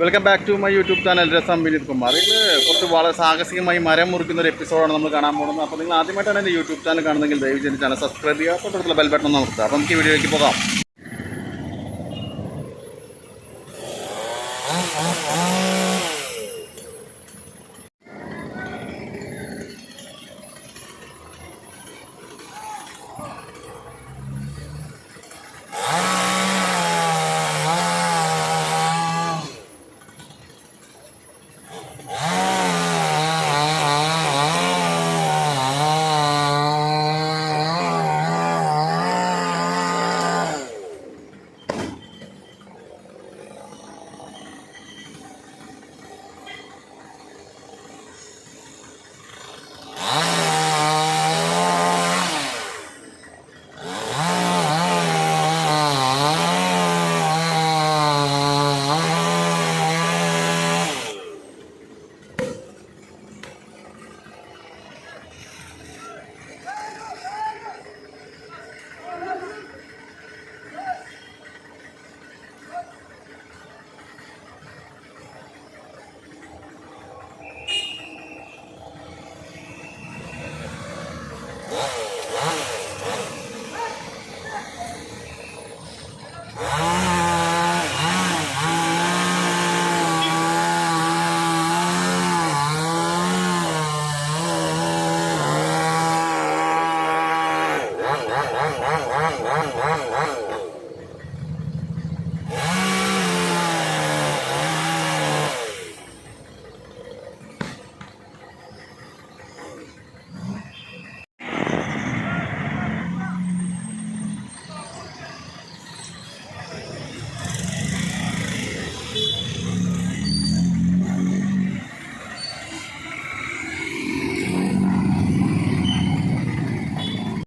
Welcome back to my YouTube channel rasam Vineeth Kumar ഇത് കുറച്ച് വളരെ സാഹസികമായി മരം മുറിക്കുന്ന ഒരു എപ്പിസോഡാണ് നമ്മൾ കാണാൻ പോകുന്നത്. അപ്പോൾ നിങ്ങൾ ആദ്യമായിട്ടാണ് എന്റെ യൂട്യൂബ് ചാനൽ കാണുന്നതെങ്കിൽ ദയവ് ചെയ്ത് ചാനൽ സബ്സ്ക്രൈബ് ചെയ്യുക തൊട്ടടുത്തുള്ള ബെൽ ബട്ടൺ നമുക്ക് അപ്പോൾ നമുക്ക് ഈ വീഡിയോയിലേക്ക് പോകാം.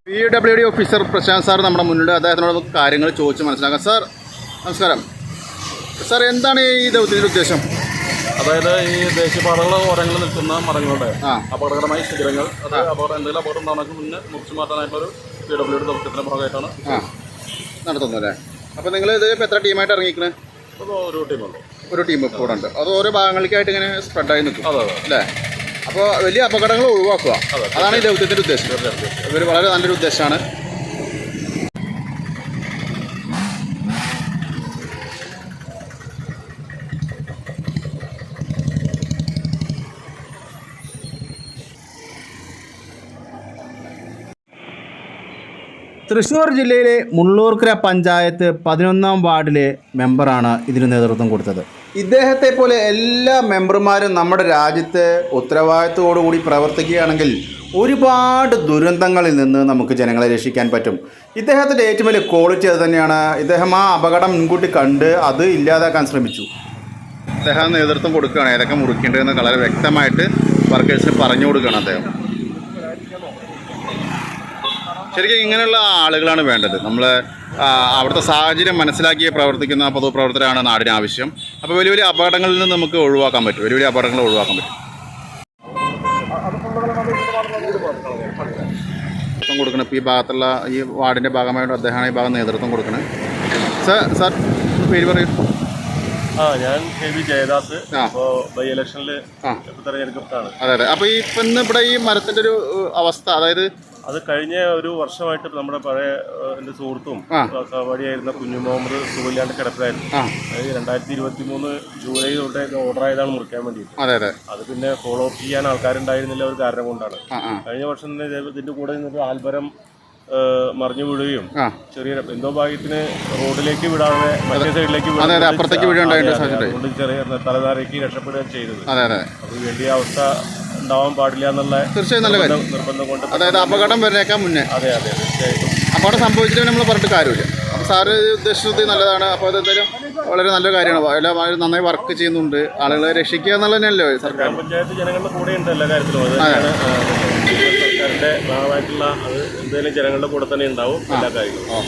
P W D officer Prashanth sir നമ്മുടെ മുന്നിൽ അദ്ദേഹത്തിനോട് നമുക്ക് കാര്യങ്ങൾ ചോദിച്ച് മനസ്സിലാക്കാം. സാർ നമസ്കാരം. സാർ എന്താണ് ഈ ദൗത്യത്തിന്റെ ഉദ്ദേശം? അതായത് ഈ ദേശീയപാതകളുടെ ഓരങ്ങളിൽ നിൽക്കുന്ന മരങ്ങളുടെ. അപകടകരമായ ശിഖരങ്ങൾ അത് അപകടം എന്തെങ്കിലും അപകടം ഉണ്ടാകുന്നതിന് മുന്നേ മുറിച്ചു മാറ്റാനായിട്ടുള്ള പി ഡബ്ല്യു ഡി ദൗത്യത്തിന്റെ ഭാഗമായിട്ടാണ്. നടത്തുന്നത് അല്ലേ അപ്പോൾ നിങ്ങൾ ഇത് എത്ര ടീമായിട്ട് ഇറങ്ങിക്കണേ ഒരു ടീമുണ്ട്. ഒരു ടീം ഇപ്പോൾ ഉണ്ട്. അത് ഓരോ ഭാഗങ്ങളിലേക്കായിട്ട് ഇങ്ങനെ സ്പ്രെഡായി നിൽക്കും. അതെ. അല്ലേ? അപ്പോൾ വലിയ അപകടങ്ങൾ ഒഴിവാക്കുക. അതെ. അതാണ് ഈ ദൗത്യത്തിന്റെ ഉദ്ദേശം. ഇവർ വളരെ നല്ലൊരു ഉദ്ദേശമാണ്. തൃശ്ശൂർ ജില്ലയിലെ മുള്ളൂർക്കര പഞ്ചായത്ത് പതിനൊന്നാം വാർഡിലെ മെമ്പറാണ് ഇതിന് നേതൃത്വം കൊടുത്തത്. ഇദ്ദേഹത്തെ പോലെ എല്ലാ മെമ്പർമാരും നമ്മുടെ രാജ്യത്ത് ഉത്തരവാദിത്തത്തോടുകൂടി പ്രവർത്തിക്കുകയാണെങ്കിൽ ഒരുപാട് ദുരന്തങ്ങളിൽ നിന്ന് നമുക്ക് ജനങ്ങളെ രക്ഷിക്കാൻ പറ്റും. ഇദ്ദേഹത്തിന്റെ ഏറ്റവും വലിയ ക്വാളിറ്റി അത് തന്നെയാണ്. ഇദ്ദേഹം ആ അപകടം മുൻകൂട്ടി കണ്ട് അത് ഇല്ലാതാക്കാൻ ശ്രമിച്ചു. അദ്ദേഹം നേതൃത്വം കൊടുക്കുകയാണ്. ഏതൊക്കെ മുറിക്കേണ്ടതെന്ന് വളരെ വ്യക്തമായിട്ട് വർക്കേഴ്സിന് പറഞ്ഞു കൊടുക്കുകയാണ് അദ്ദേഹം. ശരിക്കും ഇങ്ങനെയുള്ള ആളുകളാണ് വേണ്ടത്. നമ്മൾ അവിടുത്തെ സാഹചര്യം മനസ്സിലാക്കി പ്രവർത്തിക്കുന്ന പൊതുപ്രവർത്തകരാണ് നാടിന് ആവശ്യം. അപ്പോൾ വലിയ വലിയ അപകടങ്ങളിൽ നിന്ന് നമുക്ക് ഒഴിവാക്കാൻ പറ്റും. വലിയ വലിയ അപകടങ്ങൾ ഒഴിവാക്കാൻ പറ്റും. നേതൃത്വം കൊടുക്കണം ഇപ്പോൾ ഈ ഭാഗത്തുള്ള ഈ വാർഡിന്റെ ഭാഗമായിട്ട് അദ്ദേഹമാണ് ഈ ഭാഗം നേതൃത്വം കൊടുക്കുന്നത് സാർ സാർ പേര് പറയൂ. ആ ഞാൻ കെ വി ജയദാസ്. ബൈ ഇലക്ഷനിൽ. തെരഞ്ഞെടുക്കപ്പെട്ടാണ് അതെ അതെ. അപ്പോൾ ഈ ഇപ്പം ഇന്ന് ഇവിടെ ഈ മരത്തിന്റെ ഒരു അവസ്ഥ അതായത് അത് കഴിഞ്ഞ ഒരു വർഷമായിട്ട് നമ്മുടെ പഴയ എന്റെ സുഹൃത്തും സഹപാഠിയായിരുന്ന കുഞ്ഞു മുഹമ്മദ് സുഖമില്ലാണ്ട് കിടപ്പിലായിരുന്നു. അതായത് രണ്ടായിരത്തി ഇരുപത്തി മൂന്ന് ജൂലൈ തൊട്ട് ഓർഡർ ആയതാണ് മുറിക്കാൻ വേണ്ടിയിട്ട്. അതെ പിന്നെ ഫോളോ അപ്പ് ചെയ്യാൻ ആൾക്കാരുണ്ടായിരുന്നില്ല ഒരു കാരണം കൊണ്ടാണ്. കഴിഞ്ഞ വർഷം തന്നെ ഇതിന്റെ കൂടെ നിന്നൊരു ആൽബരം മറിഞ്ഞു വീഴുകയും ചെറിയ എന്തോ ഭാഗ്യത്തിന് റോഡിലേക്ക് വിടാതെ മറ്റേ സൈഡിലേക്ക് വിടാതെ അതുകൊണ്ട് ചെറിയ തലധാരയ്ക്ക് രക്ഷപ്പെടുകയും ചെയ്തത്. അതെ അതെ. അത് വേണ്ടിയ അവസ്ഥ ഉണ്ടാവാൻ പാടില്ല എന്നുള്ള തീർച്ചയായും നല്ല കാര്യം. നിർബന്ധം- കൊണ്ട് അതായത് അപകടം വരേക്കാൻ മുന്നേ. അതെ അതെ തീർച്ചയായിട്ടും. അപകടം സംഭവിച്ചിട്ട് നമ്മൾ പറഞ്ഞിട്ട് കാര്യമില്ല. അപ്പോൾ സാറ് ഉദ്ദേശിച്ചത് നല്ലതാണ്. അപ്പോൾ അതെന്തായാലും വളരെ നല്ല കാര്യമാണ്. എല്ലാം അവർ നന്നായി വർക്ക് ചെയ്യുന്നുണ്ട്. ആളുകളെ രക്ഷിക്കുക എന്നുള്ളത് തന്നെയല്ലേ സർക്കാർ. പഞ്ചായത്ത് ജനങ്ങളുടെ കൂടെ ഉണ്ട് എല്ലാ കാര്യത്തിലും. അത് തന്നെയാണ് സർക്കാരിന്റെ ഭാഗമായിട്ടുള്ള അത് എന്തായാലും ജനങ്ങളുടെ കൂടെ തന്നെ ഉണ്ടാവും എല്ലാ കാര്യങ്ങളും.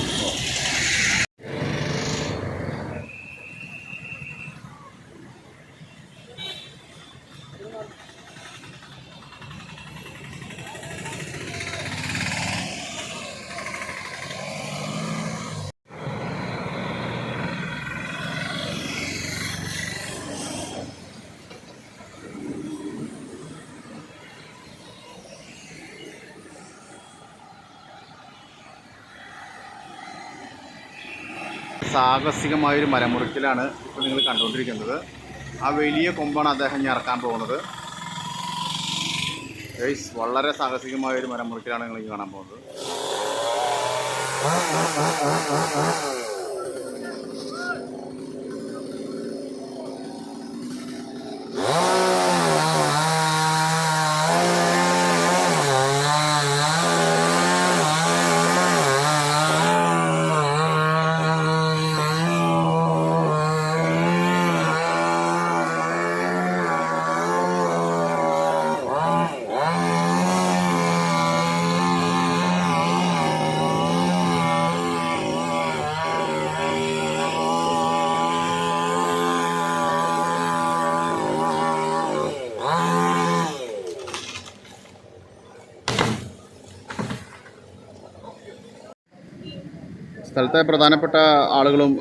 സാഹസികമായൊരു മരമുറിക്കലാണ് ഇപ്പോൾ നിങ്ങൾ കണ്ടുകൊണ്ടിരിക്കുന്നത്. ആ വലിയ കൊമ്പാണ് അദ്ദേഹം ഇറക്കാൻ പോകുന്നത്. ഗൈസ് വളരെ സാഹസികമായ ഒരു മരമുറിക്കലാണ് നിങ്ങൾ കാണാൻ പോകുന്നത്. സ്ഥലത്തെ പ്രധാനപ്പെട്ട ആളുകളും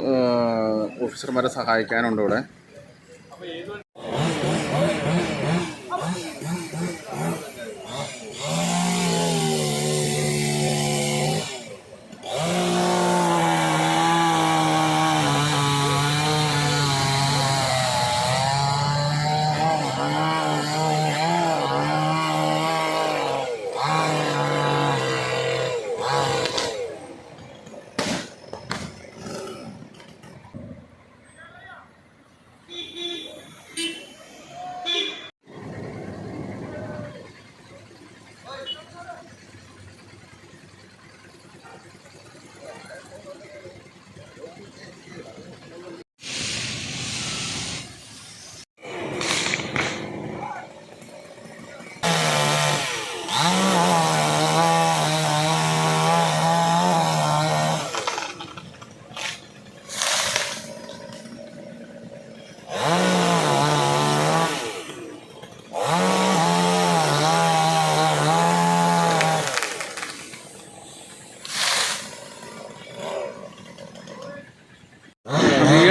ഓഫീസർമാരെ സഹായിക്കാനുണ്ട് ഇവിടെ.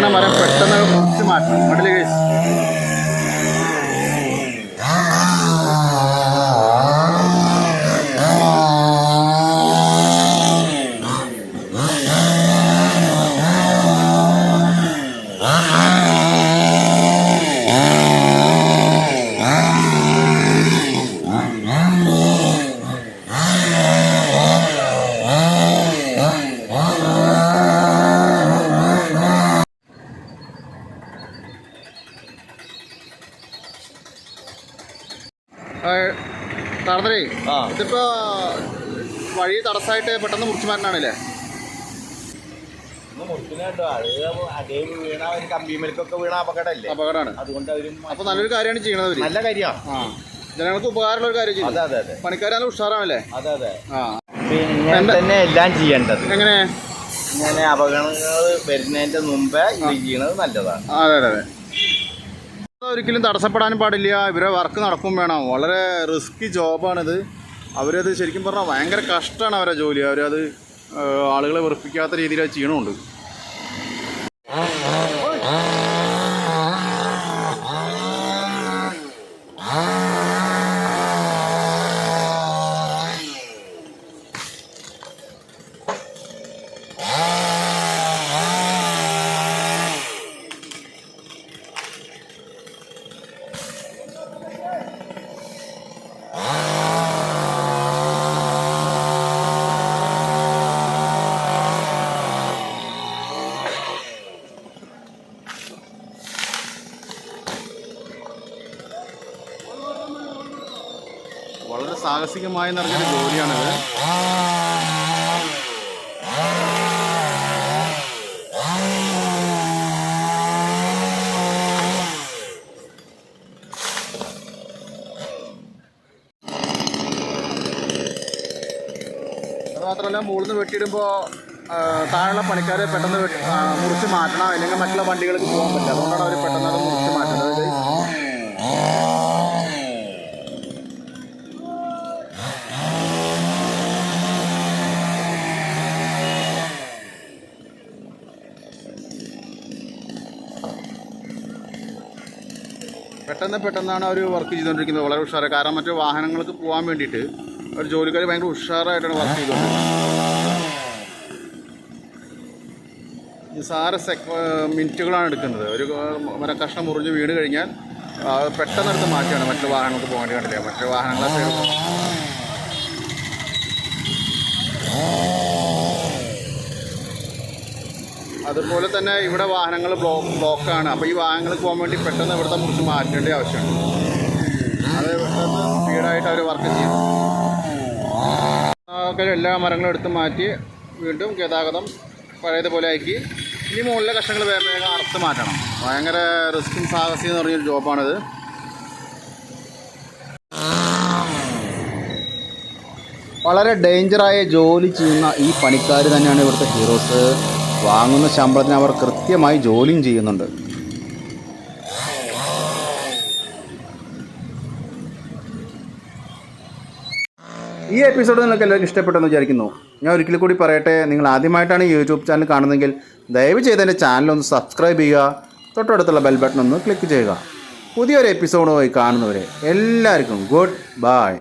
വീണ മരം പെട്ടെന്ന് മുറിച്ച് മാറ്റണം കണ്ടില്ലേ ഇതിപ്പോ വഴി തടസ്സമായിട്ട് പെട്ടെന്ന് മുറിച്ചു മാറ്റാണല്ലേ അപകടമാണ്. അപ്പൊ നല്ലൊരു കാര്യമാണ് ചെയ്യണത് നല്ല കാര്യമാണ് ജനങ്ങൾക്ക് ഉപകാരമുള്ള ഒരു കാര്യം അതെ അതെ ഉഷാറാണല്ലേ? അതെ അതെ. പിന്നെ തന്നെ എല്ലാം ചെയ്യേണ്ടത്. എങ്ങനെ? ഇങ്ങനെ അപകടങ്ങൾ വരുന്നതിന്റെ മുമ്പേ ഇത് ചെയ്യണത് നല്ലതാണ്. അതെ അതെ അതെ. ഒരിക്കലും തടസ്സപ്പെടാനും പാടില്ല. ഇവരെ വർക്ക് നടക്കും വേണം. വളരെ റിസ്കി ജോബാണിത്. അവരത് ശരിക്കും പറഞ്ഞാൽ ഭയങ്കര കഷ്ടമാണ് അവരെ ജോലി. അവരത് ആളുകളെ വെറുപ്പിക്കാത്ത രീതിയിൽ അത് ചെയ്യണമുണ്ട് വളരെ സാഹസികമായി നിറഞ്ഞൊരു ജോലിയാണിത്. മാത്രമല്ല മുകളിൽ നിന്ന് വെട്ടിയിടുമ്പോൾ താഴെയുള്ള പണിക്കാരെ പെട്ടെന്ന് മുറിച്ച് മാറ്റണം. അല്ലെങ്കിൽ മറ്റുള്ള വണ്ടികൾക്ക് പോകാൻ പറ്റില്ല. അതുകൊണ്ടാണ് അവർ പെട്ടെന്ന് അത് മുറിച്ച് മാറ്റുന്നത് ഇത് പെട്ടെന്ന് പെട്ടെന്നാണ് അവർ വർക്ക് ചെയ്തുകൊണ്ടിരിക്കുന്നത് വളരെ ഉഷാറായി. കാരണം മറ്റു വാഹനങ്ങൾക്ക് പോകാൻ വേണ്ടിയിട്ട് ഒരു ജോലിക്കാർ ഭയങ്കര ഉഷാറായിട്ടാണ് വർക്ക് ചെയ്തുകൊണ്ടിരിക്കുന്നത് നിസാര സെക് മിനിറ്റുകളാണ് എടുക്കുന്നത്. ഒരു മര കഷ്ണം മുറിഞ്ഞ് വീണ് കഴിഞ്ഞാൽ പെട്ടെന്ന് എടുത്ത് മാറ്റിയാണ് മറ്റു വാഹനങ്ങൾക്ക് പോകേണ്ടി കണ്ടില്ല. മറ്റു വാഹനങ്ങളെ അതുപോലെ തന്നെ ഇവിടെ വാഹനങ്ങൾ ബ്ലോക്ക് ബ്ലോക്കാണ് അപ്പോൾ ഈ വാഹനങ്ങൾക്ക് പോകാൻ വേണ്ടി പെട്ടെന്ന് ഇവിടുത്തെ മുറിച്ച് മാറ്റേണ്ട ആവശ്യമുണ്ട്. അത് സ്പീഡായിട്ട് അവർ വർക്ക് ചെയ്യും. എല്ലാ മരങ്ങളും എടുത്ത് മാറ്റി വീണ്ടും ഗതാഗതം പഴയതുപോലെ ആക്കി. ഇനി മുകളിലെ കഷ്ണങ്ങൾ വേഗം വേഗം അറുത്ത് മാറ്റണം. ഭയങ്കര റിസ്ക്കും സാഹസികം എന്ന് പറഞ്ഞൊരു ജോബാണിത് വളരെ ഡേഞ്ചറായ ജോലി ചെയ്യുന്ന ഈ പണിക്കാർ തന്നെയാണ് ഇവിടുത്തെ ഹീറോസ് വാങ്ങുന്ന ശമ്പളത്തിന് അവർ കൃത്യമായി ജോലിയും ചെയ്യുന്നുണ്ട്. ഈ എപ്പിസോഡ് നിങ്ങൾക്ക് എല്ലാവർക്കും ഇഷ്ടപ്പെട്ടെന്ന് വിചാരിക്കുന്നു. ഞാൻ ഒരിക്കൽ കൂടി പറയട്ടെ നിങ്ങൾ ആദ്യമായിട്ടാണ് യൂട്യൂബ് ചാനൽ കാണുന്നതെങ്കിൽ ദയവ് ചെയ്ത് എന്റെ ചാനൽ ഒന്ന് സബ്സ്ക്രൈബ് ചെയ്യുക തൊട്ടടുത്തുള്ള ബെൽ ബട്ടൺ ഒന്ന് ക്ലിക്ക് ചെയ്യുക. പുതിയൊരു എപ്പിസോഡുമായി കാണുന്നവരെ എല്ലാവർക്കും ഗുഡ് ബൈ.